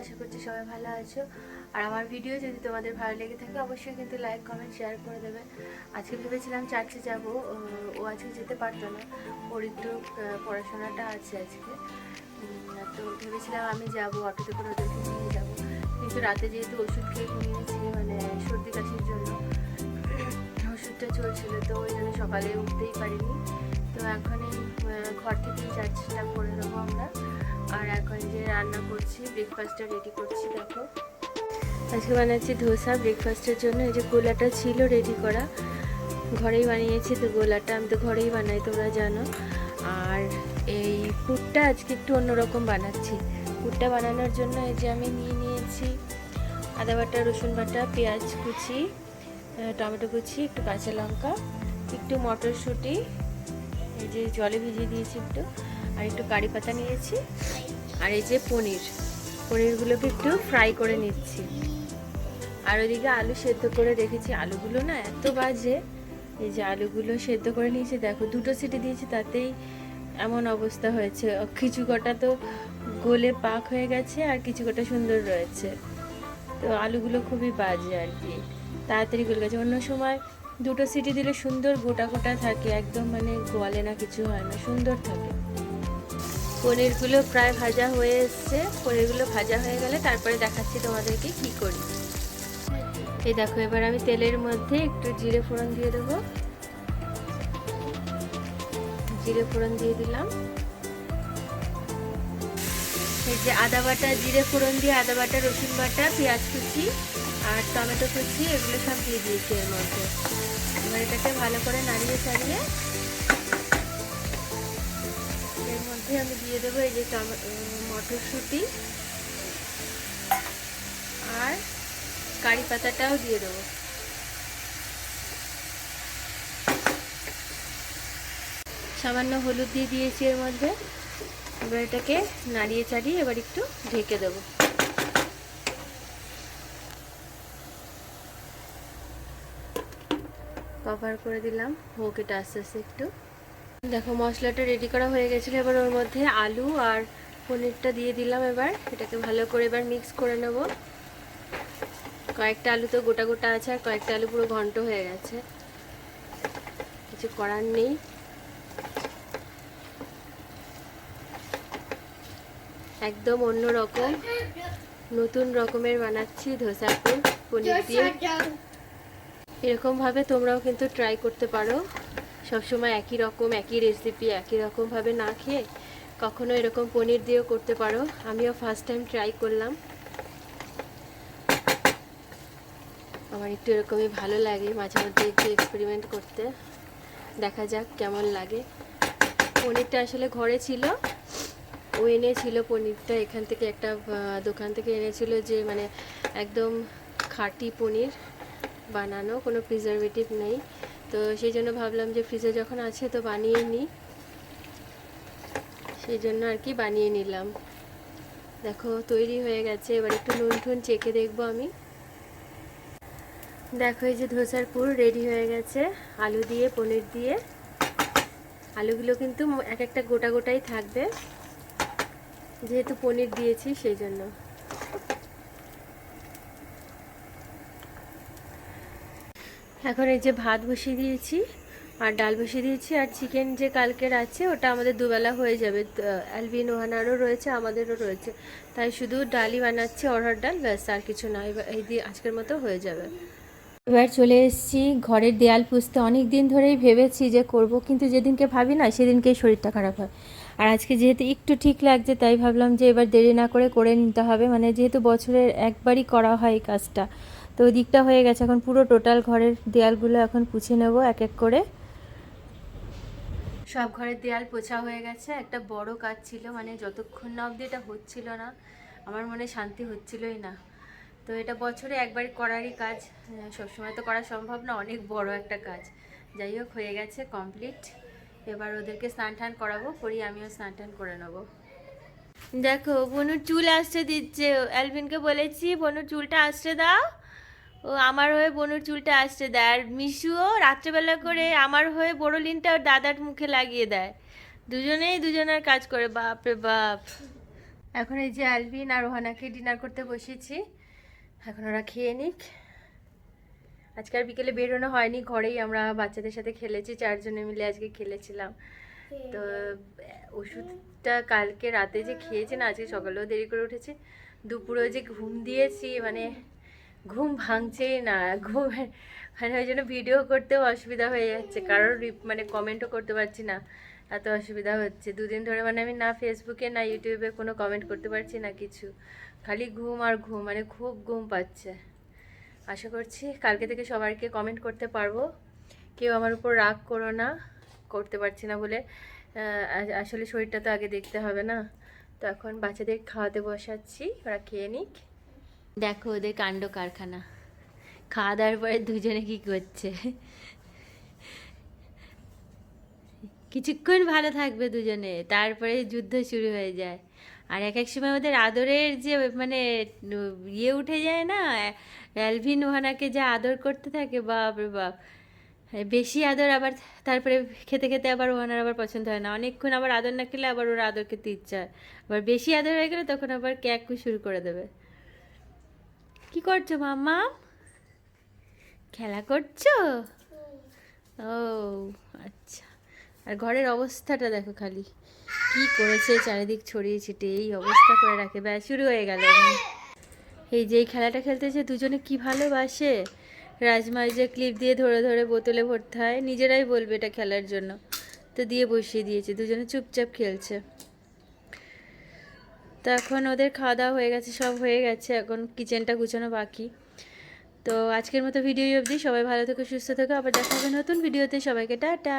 আশা করছি সবাই ভালো আছো। আর আমার ভিডিও যদি তোমাদের ভালো লেগে থাকে, অবশ্যই কিন্তু লাইক কমেন্ট শেয়ার করে দেবে। আজকে ভেবেছিলাম চার্চে যাব, ও আজকে যেতে পারতো না। ওর একটু পড়াশোনাটা আছে আজকে। তো ভেবেছিলাম আমি যাব, অটোতে করে ওদেরকে নিয়ে যাব। কিন্তু রাতে যেহেতু ওষুধ খেয়ে ঘুমিয়েছি মানে সর্দি কাশির জন্য, ওষুধটা চলছিল, তো ওই জন্য সকালে উঠতেই পারিনি। তো এখন এই ঘর থেকেই চার্চটা করে নেব আমরা। আর এখন যে রান্না করছি ব্রেকফাস্টটা রেডি করছি, দেখো। আজকে বানাচ্ছি ধোসা ব্রেকফাস্টের জন্য এই যে গোলাটা ছিল রেডি করা। ঘরেই বানিয়েছি তো গোলাটা, আমি তো ঘরেই বানাই, তোমরা জানো। আর এই পুরটা আজকে একটু অন্যরকম বানাচ্ছি। পুরটা বানানোর জন্য এই যে আমি নিয়ে নিয়েছি আদা বাটা, রসুন বাটা, পেঁয়াজ কুচি টমেটো কুচি, একটু কাঁচা লঙ্কা, একটু মটরশুঁটি, এই যে জলে ভিজিয়ে দিয়েছি একটু। আর একটু কারি পাতা নিয়েছি। আর এই যে পনির, পনিরগুলোকে একটু ফ্রাই করে নিচ্ছি। আর ওইদিকে আলু সেদ্ধ করে রেখেছি। আলুগুলো না এত বাজে, এই যে আলুগুলো সেদ্ধ করে নিয়েছি, দেখো দুটো সিটি দিয়েছি, তাতেই এমন অবস্থা হয়েছে। কিছু কটা তো গোলে পাক হয়ে গেছে আর কিছু কটা সুন্দর রয়েছে। তো আলুগুলো খুবই বাজে আর কি। তাড়াতাড়ি গলে গেছে। অন্য সময় দুটো সিটি দিলে সুন্দর গোটা গোটা থাকে, একদম মানে গোয়ালে না কিছু হয় না, সুন্দর থাকে। পনিরগুলো প্রায় ভাজা হয়ে এসছে, পনিরগুলো ভাজা হয়ে গেলে তারপরে দেখাচ্ছি তোমাদেরকে কি করি। এই দেখো, এবার আমি তেলের মধ্যে একটু জিরে ফোড়ন দিয়ে দেবো। জিরে ফোড়ন দিয়ে দিলাম। এই যে আদা বাটা, জিরে ফোড়ন দিয়ে আদা বাটা, রসুন বাটা, পেঁয়াজ কুচি। আর টমেটো কুচি, এগুলো সব দিয়ে দিয়েছি এর মধ্যে। এবার এটাকে ভালো করে নাড়িয়ে চাড়িয়ে এর মধ্যে আমি দিয়ে দেবো এই যে মটরশুঁটি আর কারি পাতাটাও দিয়ে দেবো। সামান্য হলুদ দিয়ে দিয়েছি এর মধ্যে। এবার এটাকে নাড়িয়ে চাড়িয়ে এবার একটু ঢেকে দেবো। কভার করে দিলাম। হোক, এটা আস্তে আস্তে একটু। দেখো, মশলাটা রেডি করা হয়ে গেছিল। এবার ওর মধ্যে আলু আর পনিরটা দিয়ে দিলাম এবার। এটাকে ভালো করে এবার মিক্স করে নেব। কয়েকটা আলু তো গোটা গোটা আছে আর কয়েকটা আলু পুরো ঘন্ট হয়ে গেছে। কিছু করার নেই। একদম অন্য রকম, নতুন রকমের বানাচ্ছি ধোসাপুর পনির দিয়ে। এরকমভাবে তোমরাও কিন্তু ট্রাই করতে পারো। সবসময় একই রকম, একই রেসিপি একই রকমভাবে না খেয়ে কখনো এরকম পনির দিয়েও করতে পারো। আমিও ফার্স্ট টাইম ট্রাই করলাম। আমার একটু এরকমই ভালো লাগে মাঝে মধ্যে একটু এক্সপেরিমেন্ট করতে। দেখা যাক কেমন লাগে। পনিরটা আসলে ঘরে ছিল। ও এনেছিল পনিরটা, এখান থেকে একটা দোকান থেকে এনেছিল যে মানে একদম খাঁটি পনির। বানানো, কোনো প্রিজারভেটিভ নেই। তো সেই জন্য ভাবলাম যে ফ্রিজে যখন আছে তো বানিয়ে নিই। সেই জন্য আর কি বানিয়ে নিলাম। দেখো, তৈরি হয়ে গেছে। এবার একটু নুন ঠুন চেখে দেখব আমি। দেখো, এই যে ধোসার পুর রেডি হয়ে গেছে। আলু দিয়ে, পনির দিয়ে। আলুগুলো কিন্তু এক একটা গোটা গোটাই থাকবে। যেহেতু পনির দিয়েছি সেই জন্য। এখন এই যে ভাত বসিয়ে দিয়েছি, আর ডাল বসিয়ে দিয়েছি, আর চিকেন যে কালকের আছে, ওটা আমাদের দুবেলা হয়ে যাবে। অ্যালবিন ওহানারও রয়েছে, আমাদেরও রয়েছে। তাই শুধু ডালই বানাচ্ছি অরহর ডাল, ব্যাস, আর কিছু না। এই দিয়ে আজকের মতো হয়ে যাবে। এবার চলে এসেছি ঘরের দেয়াল পুষতে অনেক দিন ধরেই ভেবেছি যে করব, কিন্তু যেদিনকে ভাবি না, সেদিনকেই শরীরটা খারাপ হয়। আর আজকে যেহেতু একটু ঠিক লাগছে, তাই ভাবলাম যে এবার দেরি না করে করে নিতে হবে। মানে যেহেতু বছরের একবারই করা হয় এই কাজটা তো ওই দিকটা হয়ে গেছে। এখন পুরো টোটাল ঘরের দেয়ালগুলো এখন পুছে নেব এক এক করে। সব ঘরের দেয়াল পোছা হয়ে গেছে। একটা বড় কাজ ছিল মানে যতক্ষণ না অবধি এটা হচ্ছিল না, আমার মনে শান্তি হচ্ছিলই না। তো এটা বছরে একবার করারই কাজ। সবসময় তো করা সম্ভব না, অনেক বড় একটা কাজ। যাই হোক, হয়ে গেছে কমপ্লিট এবার ওদেরকে স্নান টান করাবো করি আমিও স্নান টান করে নেব। দেখো, বনুর চুল আসতে দিচ্ছে। অ্যালভিনকে বলেছি, বনুর চুলটা আসতে দাও। ও আমার হয়ে বনুর চুলটা আসছে দেয় আর মিশুও রাত্রেবেলা করে আমার হয়ে বড়লিনটা ওর দাদার মুখে লাগিয়ে দেয়। দুজনেই দুজনের কাজ করে বাপ রে বাপ। এখন এই যে আলভিন আর রোহানাকে ডিনার করতে বসেছি এখন ওরা খেয়ে নিক। আজকে আর বিকেলে বেরোনো হয়নি ঘরেই আমরা বাচ্চাদের সাথে খেলেছি চারজনে মিলে আজকে খেলেছিলাম। তো ওষুধটা কালকে রাতে যে খেয়েছি না আজকে সকালেও দেরি করে উঠেছি। দুপুরেও যে ঘুম দিয়েছি মানে ঘুম ভাঙছেই না, ঘুম মানে ওই জন্য ভিডিও করতেও অসুবিধা হয়ে যাচ্ছে। কারোর মানে কমেন্টও করতে পারছি না, এত অসুবিধা হচ্ছে। দুদিন ধরে মানে আমি না ফেসবুকে না ইউটিউবে কোনো কমেন্ট করতে পারছি না কিছু। খালি ঘুম আর ঘুম মানে খুব ঘুম পাচ্ছে। আশা করছি কালকে থেকে সবাইকে কমেন্ট করতে পারব। কেউ আমার উপর রাগ করো না, করতে পারছি না বলে আসলে শরীরটা তো আগে দেখতে হবে না। তো এখন বাচ্চাদের খাওয়াতে বসাচ্ছি, ওরা খেয়ে নিক। দেখো ওদের কাণ্ড কারখানা। খাওয়া দাওয়ার পরে দুজনে কি করছে? কিছুক্ষণ ভালো থাকবে দুজনে, তারপরে যুদ্ধ শুরু হয়ে যায়। আর এক এক সময় ওদের আদরের যে মানে ইয়ে উঠে যায় না, অ্যালভিন ওহানাকে যে আদর করতে থাকে বাপ রে বাপ। বেশি আদর আবার তারপরে খেতে খেতে আবার ওহানার আবার পছন্দ হয় না। অনেকক্ষণ আবার আদর না খেলে আবার ওরা আদর খেতে ইচ্ছা হয়। আবার বেশি আদর হয়ে গেলে তখন আবার ক্যাকু শুরু করে দেবে। কি করছ, মাম্মা? খেলা করছ? ও আচ্ছা। আর ঘরের অবস্থাটা দেখো খালি। কি করেছে চারিদিক ছড়িয়ে ছিটে এই অবস্থা করে রাখে। ব্যাস শুরু হয়ে গেল। এই যে খেলাটা খেলতেছে, দুজনে কি ভালোবাসে? রাজমাই যে ক্লিপ দিয়ে ধরে ধরে বোতলে ভরতে হয়, নিজেরাই বলবে এটা খেলার জন্য। তো দিয়ে বসিয়ে দিয়েছে, দুজনে চুপচাপ খেলছে। তো এখন ওদের খাওয়া দাওয়া হয়ে গেছে, সব হয়ে গেছে, এখন কিচেনটা গুছানো বাকি। তো আজকের মতো ভিডিও অবধি, সবাই ভালো থেকো, সুস্থ থেকো, আবার দেখা হবে নতুন ভিডিওতে সবাইকে টাটা!